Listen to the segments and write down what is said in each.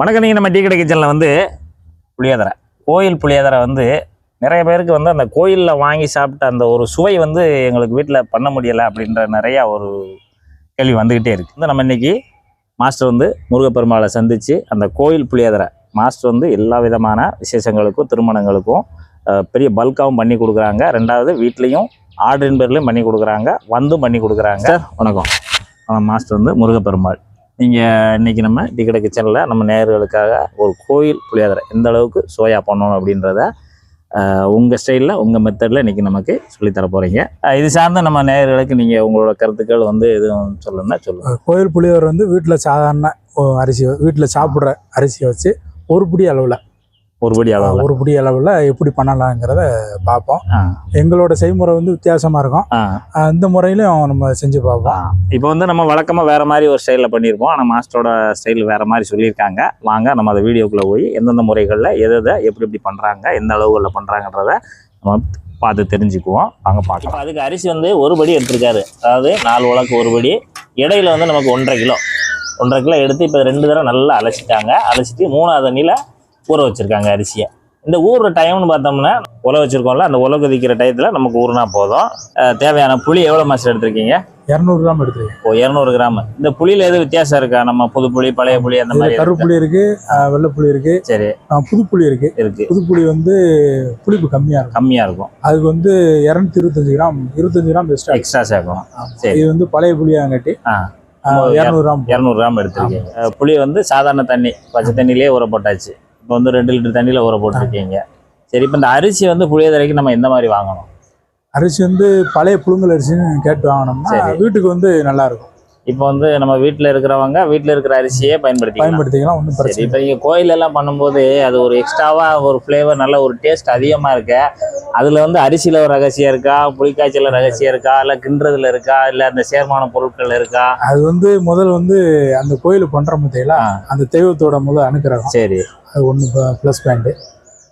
வணக்கம் நீங்கள் நம்ம டீ கடை கிச்சனில் வந்து புளியோதரை. கோயில் புளியோதரை வந்து நிறைய பேருக்கு வந்து அந்த கோயிலில் வாங்கி சாப்பிட்ட அந்த ஒரு சுவை வந்து எங்களுக்கு வீட்டில் பண்ண முடியலை அப்படின்ற நிறையா ஒரு கேள்வி வந்துக்கிட்டே இருக்குது வந்து நம்ம இன்னைக்கு மாஸ்டர் வந்து முருகப்பெருமாளை சந்தித்து அந்த கோயில் புளியோதரை. மாஸ்டர் வந்து எல்லா விதமான விசேஷங்களுக்கும் திருமணங்களுக்கும் பெரிய பல்காவும் பண்ணி கொடுக்குறாங்க. ரெண்டாவது வீட்லேயும் ஆர்டரின் பேர்லையும் பண்ணி கொடுக்குறாங்க. வந்தும் பண்ணி கொடுக்குறாங்க. வணக்கம். மாஸ்டர் வந்து முருகப்பெருமாள். நீங்கள் இன்றைக்கி நம்ம டிக்கெட் கிச்சனில் நம்ம நேர்களுக்காக ஒரு கோயில் புளியாதரை எந்த அளவுக்கு சோயா பண்ணணும் அப்படின்றத உங்கள் ஸ்டைலில் உங்கள் மெத்தடில் இன்றைக்கி நமக்கு சொல்லித்தர போகிறீங்க இது சார்ந்த நம்ம நேயர்களுக்கு நீங்கள் உங்களோட கருத்துக்கள் வந்து எதுவும் சொல்லுன்னா சொல்லுங்கள் கோயில் புளியோர் வந்து வீட்டில் சாதாரண அரிசி வீட்டில் சாப்பிட்ற அரிசியை வச்சு ஒரு பிடி அளவில் ஒருபடி அளவில். ஒரு பிடி அளவில் எப்படி பண்ணலாங்கிறத பார்ப்போம். எங்களோட செய்முறை வந்து வித்தியாசமாக இருக்கும். இந்த முறையிலும் நம்ம செஞ்சு பார்ப்போம். இப்போ வந்து நம்ம வழக்கமாக வேறு மாதிரி ஒரு ஸ்டைலில் பண்ணியிருப்போம். ஆனால் மாஸ்டரோட ஸ்டைல் வேறு மாதிரி சொல்லியிருக்காங்க. வாங்க நம்ம அந்த வீடியோக்குள்ளே போய் எந்தெந்த முறைகளில் எதை எதை எப்படி எப்படி பண்ணுறாங்க எந்த அளவுகளில் பண்ணுறாங்கன்றத நம்ம பார்த்து தெரிஞ்சுக்குவோம். வாங்க பார்க்கலாம். இப்போ அதுக்கு அரிசி வந்து ஒரு படி எடுத்திருக்காரு. அதாவது நாலு உலக்கு ஒரு படி. இடையில வந்து நமக்கு ஒன்றரை கிலோ. ஒன்றரை கிலோ எடுத்து இப்போ ரெண்டு தடவை நல்லா அலசிட்டாங்க. அலசிட்டு மூணாவது தண்ணியில் ஊற வச்சுருக்காங்க அரிசியை. இந்த ஊறுற டைம்னு பார்த்தோம்னா உல வச்சுருக்கோம்ல அந்த உலக கொதிக்கிற டயத்தில் நமக்கு ஊறுனா போதும். தேவையான புளி எவ்வளோ மாஸ்டர் எடுத்திருக்கீங்க? இரநூறு கிராம் எடுத்துருக்கேன். ஓ இரநூறு கிராம். இந்த புளியில எதுவும் வித்தியாசம் இருக்கா? நம்ம புது புளி பழைய புளி அந்த மாதிரி கருப்புளி இருக்கு வெள்ளைப்புளி இருக்கு. சரி. அஹ் புதுப்புளி இருக்கு. இருக்கு. புதுப்புளி வந்து புளிப்பு கம்மியாக இருக்கும். கம்மியா இருக்கும். அதுக்கு வந்து இரநூத்தி இருபத்தஞ்சு கிராம் இருபத்தஞ்சு கிராம் பெஸ்ட்டாக எக்ஸ்ட்ரா சேர்க்கணும் சரி. இது வந்து பழைய புளியாங்கட்டி இரநூறு கிராம் இரநூறு கிராம் எடுத்திருக்கீங்க. புளி வந்து சாதாரண தண்ணி பச்சை தண்ணியிலே ஊற போட்டாச்சு. இப்போ வந்து ரெண்டு லிட்டர் தண்ணியில ஊற போட்டிருக்கீங்க. சரி இப்போ இந்த அரிசி வந்து புளியோதரைக்கு நம்ம எந்த மாதிரி வாங்கணும்? அரிசி வந்து பழைய புழுங்கல் அரிசின்னு கேட்டு வாங்கினோம்னா. வீட்டுக்கு வந்து நல்லா இருக்கும். இப்போ வந்து நம்ம வீட்டில் இருக்கிறவங்க வீட்டில் இருக்கிற அரிசியே பயன்படுத்திக்கலாம். பயன்படுத்திக்கலாம் ஒன்றும் பிரச்சனை இப்போ நீங்கள் கோயில் எல்லாம் பண்ணும்போது அது ஒரு எக்ஸ்ட்ராவாக ஒரு ஃப்ளேவர் நல்ல ஒரு டேஸ்ட் அதிகமாக இருக்கு? அதில் வந்து அரிசியில் ஒரு ரகசியம் இருக்கா? புளிக்காய்ச்சல ரகசியம் இருக்கா? இல்லை கிண்டுறதுல இருக்கா? இல்லை அந்த சேர்மான பொருட்கள் இருக்கா? அது வந்து முதல் வந்து அந்த கோயில் பண்ற முத்தையில. அந்த தெய்வத்தோட முதல் அனுக்கிரகம். சரி. அது ஒன்று ப்ளஸ் பாயிண்ட்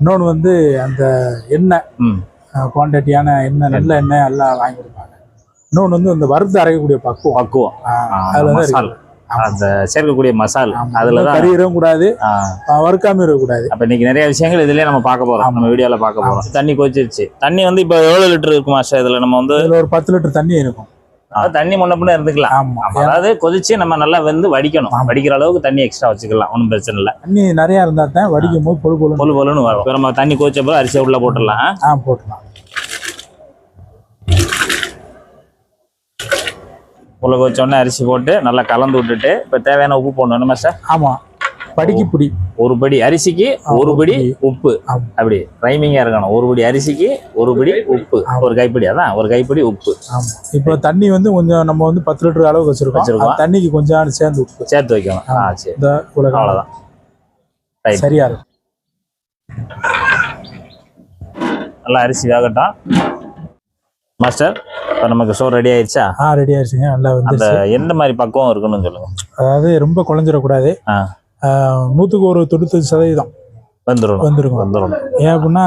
இன்னொன்று வந்து அந்த எண்ணெய். குவான்டிட்டியான எண்ணெய் நல்ல எண்ணெய் எல்லாம் வாங்கி கொடுப்பாங்க இன்னொன்று வந்து அந்த வறுத்து அரைக்கக்கூடிய பக்குவம். பக்குவம். அதுல மசால். அந்த சேர்க்கக்கூடிய மசால். அதுல தான் கறியிடவும் கூடாது. வறுக்காம இருக்கக்கூடாது அப்ப இன்னைக்கு நிறைய விஷயங்கள் இதுலயே நம்ம பார்க்க போறோம். நம்ம வீடியோல பார்க்க போறோம். தண்ணி கொதிச்சிருச்சு. தண்ணி வந்து இப்போ எவ்வளவு லிட்டர் இருக்கு மாஸ்டர் இதுல? நம்ம வந்து இதுல ஒரு பத்து லிட்டர் தண்ணி இருக்கும். அதாவது தண்ணி முன்ன பின்ன இருந்துக்கலாம். அதாவது கொதிச்சு நம்ம நல்லா வெந்து வடிக்கணும். வடிக்கிற அளவுக்கு தண்ணி எக்ஸ்ட்ரா வச்சுக்கலாம். ஒன்றும் பிரச்சனை இல்லை. தண்ணி நிறைய இருந்தா தான் வடிக்கும் போது பொழு பொழு பொழு பொழுன்னு வரும் நம்ம தண்ணி கொதிச்ச பிறகு அரிசியை உள்ள போட்டுடலாம். ஆ போட்டுக்கலாம் உள்ள கொதிச்ச உடனே அரிசி போட்டு நல்லா கலந்து விட்டுட்டு இப்போ தேவையான உப்பு போடணும். என்ன மாஸ்டர் ஆமா. படிக்கு பிடி. ஒரு படி அரிசிக்கு ஒரு படி. உப்பு. அப்படி ரைமிங்கா இருக்கணும். ஒரு படி அரிசிக்கு ஒரு படி உப்பு. ஒரு கைப்பிடி. அதான் ஒரு கைப்பிடி உப்பு. ஆமா. இப்போ தண்ணி வந்து கொஞ்சம் நம்ம வந்து பத்து லிட்டர் அளவுக்கு வச்சிருக்கோம். வச்சிருக்கோம். தண்ணிக்கு கொஞ்சம் சேர்ந்து உப்பு. சேர்த்து வைக்கணும். ஆ சரி. இந்த உலகம். அவ்வளவுதான். ரைட் சரியா இருக்கும். நல்லா அரிசி வேகட்டும். மாஸ்டர் இப்போ நமக்கு சோறு ரெடி ஆயிடுச்சா ஆ ரெடி ஆயிடுச்சுங்க நல்லா அந்த வந்துருச்சு. எந்த மாதிரி பக்குவம் இருக்கணும்னு சொல்லுங்க. அதாவது ரொம்ப குழஞ்சிடக்கூடாது. ஆ. நூற்றுக்கு ஒரு தொண்ணூத்தஞ்சு சதவீதம் வந்துடணும் வந்துருக்கும் வந்துடணும் ஏன் அப்படின்னா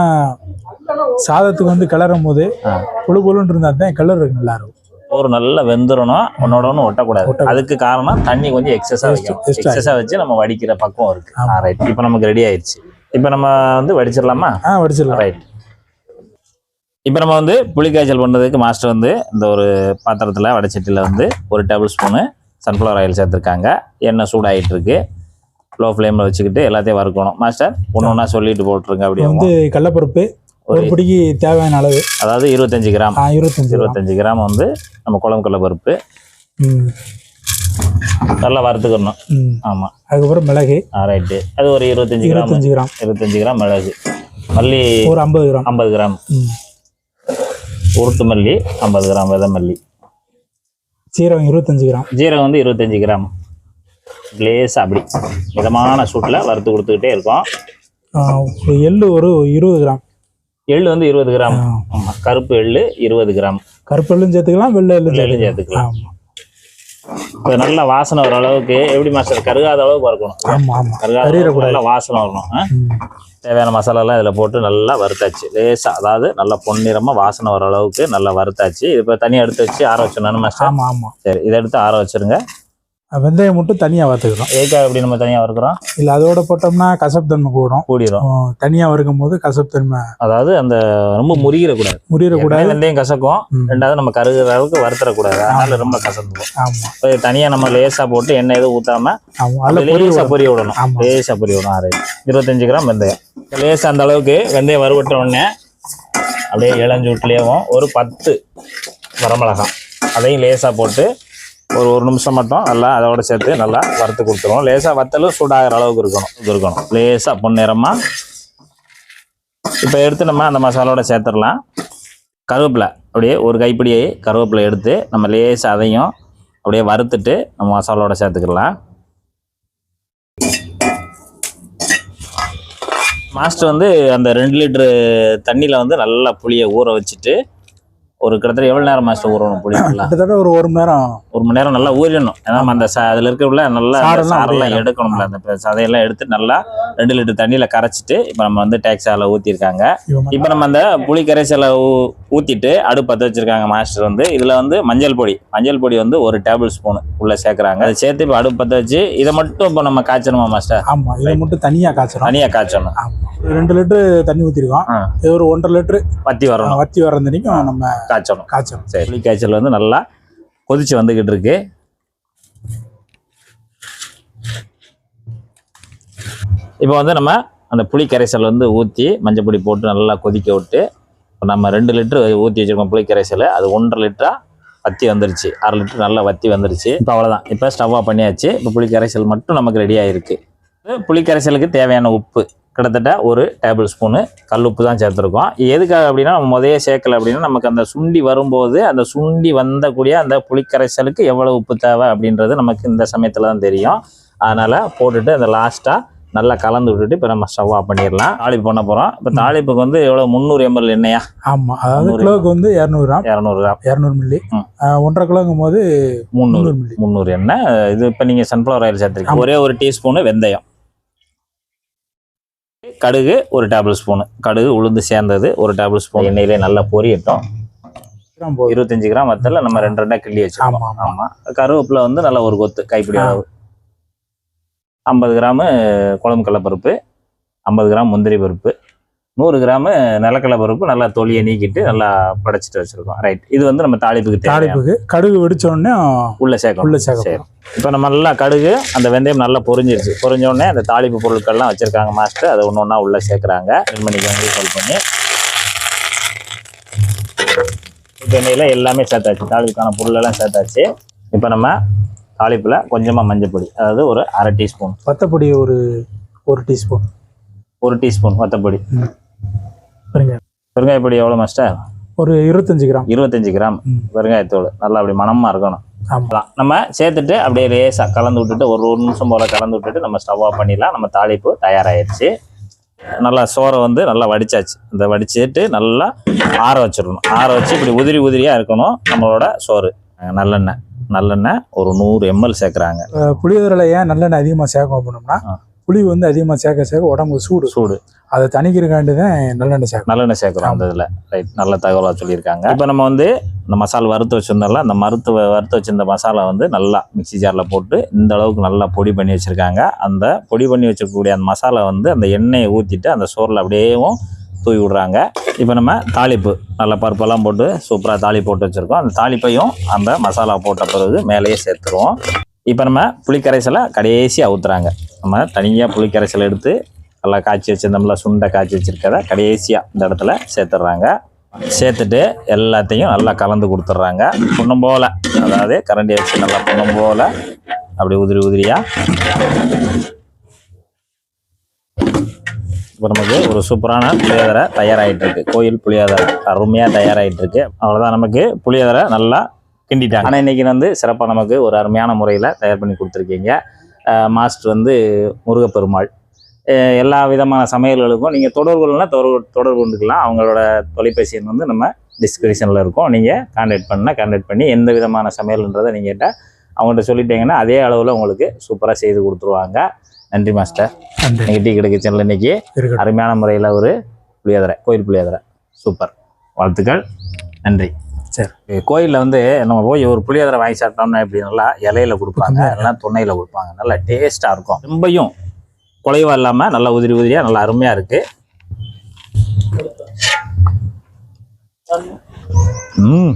சாதத்துக்கு வந்து கிளறும் போது ஆ. புழு புழுன்னு இருந்தா தான் கிளறுக்கு நல்லா இருக்கும். சோறு நல்லா வெந்துடணும் ஒன்னோட ஒன்று ஒட்டக்கூடாது. ஒட்டக்கூடாது. அதுக்கு காரணம் தண்ணி கொஞ்சம் எக்ஸஸாக வைக்கணும். extra. எக்ஸஸாக வச்சு நம்ம வடிக்கிற பக்குவம் இருக்கு. ஆமா. ரைட் இப்போ நமக்கு ரெடி ஆயிடுச்சு இப்போ நம்ம வந்து வடிச்சிடலாமா? ஆ வடிச்சிடலாம். ரைட் இப்போ நம்ம வந்து புளிக்காய்ச்சல் பண்ணுறதுக்கு மாஸ்டர் வந்து இந்த ஒரு பாத்திரத்தில் வடைச்சட்டியில் வந்து ஒரு டேபிள் ஸ்பூனு சன்ஃப்ளவர் ஆயில் சேர்த்துருக்காங்க. எண்ணெய் சூடாயிட்டு இருக்கு லோ ஃப்ளேமில் வச்சுக்கிட்டு எல்லாத்தையும் வறுக்கணும். மாஸ்டர் ஒன்று ஒன்றா சொல்லிட்டு போட்டுருங்க அப்படியே வந்து கடலப்பருப்பு ஒரு பிடிக்கு தேவையான அளவு. அதாவது இருபத்தஞ்சு கிராம். இருபத்தஞ்சு. இருபத்தஞ்சு கிராம் வந்து நம்ம குழம்பு கடலை பருப்பு ம். நல்லா வறுத்துக்கணும். ஆமாம் அதுக்கப்புறம் மிளகு. ரைட்டு அது ஒரு இருபத்தஞ்சு கிராம். இருபத்தஞ்சு கிராம். இருபத்தஞ்சு கிராம் மிளகு. மல்லி ஒரு ஐம்பது கிராம். ஐம்பது கிராம். உருட்டு மல்லி ஐம்பது கிராம் விதை மல்லி. சீரகம் இருபத்தஞ்சு கிராம். ஜீரகம் வந்து இருபத்தஞ்சு கிராம். லேசாக அப்படி மிதமான சூட்டில் வறுத்து கொடுத்துக்கிட்டே இருக்கோம். எள்ளு ஒரு இருபது கிராம். எள்ளு வந்து இருபது கிராம். ஆமாம் கருப்பு எள்ளு இருபது கிராம். கருப்பு எள்ளும் சேர்த்துக்கலாம் வெள்ளை எள்ளும் சேர்த்துக்கலாம். இப்போ நல்லா வாசனை வர அளவுக்கு எப்படி மாஸ்டர் கருகாத அளவுக்கு வறுக்கணும். கருகாத. நல்லா வாசனை வரணும். தேவையான மசாலாலாம் இதில் போட்டு நல்லா வறுத்தாச்சு. லேசாக அதாவது நல்லா பொன்னிறமாக வாசனை வர அளவுக்கு நல்லா வறுத்தாச்சு. இப்போ தனியாக எடுத்து வச்சு ஆற வச்சிடணும் மாஸ்டர் சரி இதை எடுத்து ஆற வச்சிருங்க. வெந்தயம் மட்டும் தனியாக வறுத்துக்கிறோம் எதுக்காக இப்படி நம்ம தனியாக வறுக்கிறோம்? இல்லை அதோட போட்டோம்னா கசப்பு தன்மை கூடும். கூடிரும். தனியாக வறுக்கும் போது கசப்பு தன்மை அதாவது அந்த ரொம்ப முறிகிடக்கூடாது முறியக்கூடாது ஏற்கனவே வெந்தயம் கசக்கும். ரெண்டாவது நம்ம கருகிற அளவுக்கு வறுத்தரக்கூடாது அதனால ரொம்ப கசந்துக்கும் ஆமாம் தனியாக நம்ம லேசாக போட்டு எண்ணெய் எதுவும் ஊற்றாம லேசாக பொரிய விடணும். லேசாக பொரிய விடணும். ஆறு. இருபத்தஞ்சு கிராம் வெந்தயம். லேசாக அந்த அளவுக்கு வெந்தயம் வறுவட்ட உடனே அப்படியே இளஞ்சூட்லேயும் ஒரு பத்து வரமிளகாய். அதையும் லேசாக போட்டு ஒரு ஒரு நிமிஷம் மட்டும் நல்லா அதோட சேர்த்து நல்லா வறுத்து கொடுத்துருவோம். லேசாக வத்தலும் சூடாகிற அளவுக்கு இருக்கணும் இது இருக்கணும் லேசாக பொன்னிறமாக இப்போ எடுத்து நம்ம அந்த மசாலோட சேர்த்துடலாம். கருவேப்பிலை அப்படியே ஒரு கைப்பிடி கருவேப்பிலை எடுத்து நம்ம லேசாக அதையும் அப்படியே வறுத்துட்டு நம்ம மசாலோட சேர்த்துக்கலாம். மாஸ்டர் வந்து அந்த ரெண்டு லிட்டரு தண்ணியில் வந்து நல்லா புளியை ஊற வச்சுட்டு ஒரு கிட்டத்தட்ட எவ்வளோ நேரம் மாஸ்டர் ஊறணும் புளி நல்லா? கிட்டத்தட்ட ஒரு ஒரு மணி நேரம். ஒரு மணி நேரம் நல்லா ஊறிடணும் ஏன்னா அந்த அதில் இருக்கிற நல்லா சாரெல்லாம் எடுக்கணும்ல. அந்த சதையெல்லாம் எடுத்து நல்லா ரெண்டு லிட்டர் தண்ணியில் கரைச்சிட்டு இப்போ நம்ம வந்து டேக்ஸாவில் ஊற்றிருக்காங்க இப்போ நம்ம அந்த புளி கரைசலை ஊ- ஊத்திட்டு அடுப்பு பற்ற வச்சிருக்காங்க மாஸ்டர் வந்து. இதுல வந்து மஞ்சள் பொடி. மஞ்சள் பொடி வந்து ஒரு டேபிள் ஸ்பூன் உள்ள சேர்க்கறாங்க. அதை சேர்த்து இப்போ அடுப்பு பற்ற வச்சு இதை மட்டும் இப்போ நம்ம காய்ச்சணுமா மாஸ்டர் ஆமாம் இதை மட்டும் தனியாக காய்ச்சறோம் தனியாக காய்ச்சணும். ஆமாம் ரெண்டு லிட்டரு தண்ணி ஊற்றிருக்கோம். இது ஒரு ஒன்றரை லிட்டரு வத்தி வரணும். வத்தி வர வரைக்கும் நம்ம காய்ச்சணும். காய்ச்சணும். சரி. புளி காய்ச்சல் வந்து நல்லா கொதிச்சு வந்துகிட்டு இருக்கு. இப்போ வந்து நம்ம அந்த புளி கரைசல் வந்து ஊற்றி மஞ்சள் பொடி போட்டு நல்லா கொதிக்க விட்டு இப்போ நம்ம ரெண்டு லிட்டர் ஊற்றி வச்சிருக்கோம் புளி கரைசல். அது ஒன்றரை லிட்டரா வத்தி வந்துருச்சு. அரை லிட்டர் நல்லா வத்தி வந்துருச்சு. இப்போ அவ்வளோதான் இப்போ ஸ்டவ் ஆஃப் பண்ணியாச்சு. இப்போ புளி கரைசல் மட்டும் நமக்கு ரெடி ஆயிருக்கு. புளி கரைசலுக்கு தேவையான உப்பு. கிட்டத்தட்ட ஒரு டேபிள் ஸ்பூனு கல் உப்பு தான் சேர்த்துருக்கோம். எதுக்காக அப்படின்னா நம்ம முதையே சேர்க்கல அப்படின்னா நமக்கு அந்த சுண்டி வரும்போது அந்த சுண்டி வந்தக்கூடிய அந்த புளிக்கரைசலுக்கு எவ்வளவு உப்பு தேவை அப்படின்றது நமக்கு இந்த சமயத்தில் தான் தெரியும். அதனால் போட்டுட்டு அந்த லாஸ்ட்டாக நல்லா கலந்து விட்டுட்டு இப்போ நம்ம ஸ்டவ் ஆஃப் பண்ணிடலாம். தாளிப்பு பண்ண போகிறோம் இப்போ தாளிப்புக்கு வந்து எவ்வளோ முந்நூறு எம்எல் எண்ணெயா? ஆமாம் அதாவது கிலோவுக்கு வந்து இரநூறு கிராம். இரநூறு கிராம். இரநூறு மில்லி ஒன்றரை கிலோங்கும் போது முந்நூறு முந்நூறு எண்ணெய். இது இப்போ நீங்கள் சன்ஃப்ளவர் ஆயில் சேர்த்துருக்கீங்க. ஒரே ஒரு டீஸ்பூனு வெந்தயம். கடுகு ஒரு டேபிள் ஸ்பூனு. கடுகு உளுந்து சேர்ந்தது ஒரு டேபிள் ஸ்பூன். எண்ணெயிலே நல்லா பொரியட்டும். இருபத்தஞ்சு கிராம் வத்தல நம்ம ரெண்டு ரெண்டா கிள்ளி வச்சிருக்கோம் ஆமா, ஆமா. ஆமா. கருவேப்பிலை வந்து நல்ல ஒரு கொத்து கைப்பிடி. அளவு. ஐம்பது கிராமு குழம்பு கடலைப்பருப்பு ஐம்பது கிராம் முந்திரி பருப்பு. நூறு கிராமு நிலக்கடலை பருப்பு நல்லா தொலியை நீக்கிட்டு நல்லா படைச்சிட்டு வச்சிருக்கோம். ரைட் இது வந்து நம்ம தாளிப்புக்கு தாளிப்புக்கு கடுகு வெடிச்ச உடனே உள்ள சேர்க்கணும். உள்ள சேர்க்க சரி. இப்போ நம்ம நல்லா கடுகு அந்த வெந்தயம் நல்லா பொரிஞ்சிருச்சு. பொரிஞ்ச உடனே அந்த தாளிப்பு பொருட்கள்லாம் வச்சிருக்காங்க மாஸ்டர் அதை ஒன்று ஒன்றா உள்ள சேர்க்குறாங்க. மணிக்கு வந்து கால் பண்ணி. எண்ணெயில் எல்லாமே சேர்த்தாச்சு. தாளிப்புக்கான பொருளெல்லாம் சேர்த்தாச்சு. இப்போ நம்ம தாளிப்பில் கொஞ்சமாக மஞ்சள் பொடி அதாவது ஒரு அரை டீஸ்பூன். வத்தப்பொடி ஒரு ஒரு டீஸ்பூன். ஒரு டீஸ்பூன் வத்தப்பொடி. சரிங்க பெருங்காய பொடி எவ்வளோ மாஸ்டர் ஒரு இருபத்தஞ்சு கிராம். இருபத்தஞ்சு கிராம். ம். பெருங்காயத்தூள். நல்லா அப்படி மணமாக இருக்கணும். ஆமாம். நம்ம சேர்த்துட்டு அப்படியே லேசாக கலந்து விட்டுட்டு ஒரு ஒரு நிமிஷம் போல் கலந்து விட்டுட்டு நம்ம ஸ்டவ் ஆஃப் பண்ணிடலாம். நம்ம தாளிப்பு தயாராகிடுச்சு நல்லா சோறை வந்து நல்லா வடிச்சாச்சு. இந்த வடிச்சிட்டு நல்லா ஆற வச்சிடணும். ஆற வச்சு இப்படி உதிரி உதிரியாக இருக்கணும் நம்மளோட சோறு. நல்லெண்ணெய். நல்லெண்ணெய் ஒரு நூறு எம்எல் சேர்க்குறாங்க. புளியோதரையில் ஏன் நல்லெண்ணெய் அதிகமாக சேர்க்க அப்படின்னோம்னா. புளி வந்து அதிகமாக சேர்க்க சேர்க்க உடம்பு சூடு. சூடு. அதை தணிக்கிறக்காண்டி தான் நல்லெண்ணெய் சேர்க்கணும். நல்லெண்ணெய் சேர்க்குறோம் அந்த இதில். ரைட் நல்ல தகவலாக சொல்லியிருக்காங்க. இப்போ நம்ம வந்து இந்த மசாலா வறுத்து வச்சிருந்தோம்ல அந்த மறுத்து வறுத்து வச்சிருந்த மசாலா வந்து நல்லா மிக்ஸி ஜாரில் போட்டு இந்த அளவுக்கு நல்லா பொடி பண்ணி வச்சுருக்காங்க. அந்த பொடி பண்ணி வச்சிருக்கக்கூடிய அந்த மசாலா வந்து அந்த எண்ணெயை ஊற்றிட்டு அந்த சோறில் அப்படியேவும் தூவி விடுறாங்க. இப்போ நம்ம தாளிப்பு நல்ல பருப்பெல்லாம் போட்டு சூப்பராக தாளி போட்டு வச்சுருக்கோம். அந்த தாளிப்பையும் அந்த மசாலா போட்ட பிறகு மேலேயே சேர்த்துருவோம். இப்போ நம்ம புளிக்கரைசலை கடைசியாக ஊற்றுறாங்க நம்ம தனியாக புளிக்கரைசல் எடுத்து நல்லா காய்ச்சி வச்சிருந்தோம்ல சுண்டை காய்ச்சி வச்சுருக்கத கடைசியாக இந்த இடத்துல சேர்த்துட்றாங்க. சேர்த்துட்டு எல்லாத்தையும் நல்லா கலந்து கொடுத்துட்றாங்க. புண்ணும் போல். அதாவது கரண்டியை வச்சு நல்லா புண்ணும் போல். அப்படி உதிரி உதிரியாக இப்போ நமக்கு ஒரு சூப்பரான புளியோதரை தயாராகிட்டு இருக்கு. கோயில் புளியோதரை அருமையாக தயாராகிட்டு இருக்கு. அவ்வளோதான் நமக்கு புளியோதரை நல்லா கிண்டிட்டாங்க. ஆனால் இன்னைக்கு வந்து சிறப்பாக நமக்கு ஒரு அருமையான முறையில் தயார் பண்ணி கொடுத்துருக்கீங்க. மாஸ்டர் வந்து முருகப்பெருமாள். எல்லா விதமான சமையல்களுக்கும் நீங்கள் தொடர்புகள்னா தொடர்பு தொடர்பு கொண்டுக்கலாம். அவங்களோட தொலைபேசி எண் வந்து நம்ம டிஸ்கிரிப்ஷனில் இருக்கும். நீங்கள் கான்டாக்ட் பண்ணால் கான்டாக்ட் பண்ணி எந்த விதமான சமையல்ன்றதை நீங்கள் கேட்டால் அவங்கள்ட்ட சொல்லிட்டீங்கன்னா அதே அளவில் உங்களுக்கு சூப்பராக செய்து கொடுத்துருவாங்க. நன்றி மாஸ்டர். இன்னைக்கு டீ கடை கிச்சனில் இன்னைக்கு இருக்கட்டும். அருமையான முறையில் ஒரு புளியோதரை கோயில் புளியோதரை. சூப்பர் வாழ்த்துக்கள். நன்றி. சரி. கோயிலில் வந்து நம்ம போய் ஒரு புளியோதரை வாங்கி சாப்பிட்டோம்னா இப்படி நல்லா இலையில கொடுப்பாங்க. இல்லைன்னா தொன்னையில் கொடுப்பாங்க. நல்லா டேஸ்ட்டாக இருக்கும். ரொம்பையும் குலைவா இல்லாமல் நல்லா உதிரி உதிரியாக நல்லா அருமையாக இருக்கு. ம்.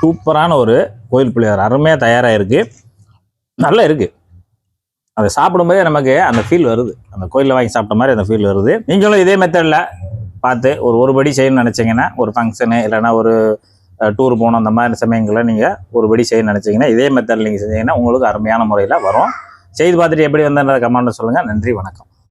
சூப்பரான ஒரு கோயில் புளியோதரை. அருமையாக தயாராக இருக்கு நல்லா இருக்கு. அதை சாப்பிடும்போதே நமக்கு அந்த ஃபீல் வருது. அந்த கோயிலில் வாங்கி சாப்பிட்ட மாதிரி அந்த ஃபீல் வருது. நீங்களும் இதே மெத்தடில் பார்த்து ஒரு ஒரு படி செய்யணும்னு நினச்சிங்கன்னா ஒரு ஃபங்க்ஷனு இல்லைன்னா ஒரு டூர் போகணும் அந்த மாதிரி சமயங்களில் நீங்கள் ஒரு படி செய்யணும்னு நினச்சிங்கன்னா இதே மெத்தடில் நீங்கள் செஞ்சீங்கன்னா உங்களுக்கு அருமையான முறையில் வரும். செய்து பார்த்துட்டு எப்படி வந்தன்றதை கமெண்ட்டில் சொல்லுங்கள் நன்றி வணக்கம்.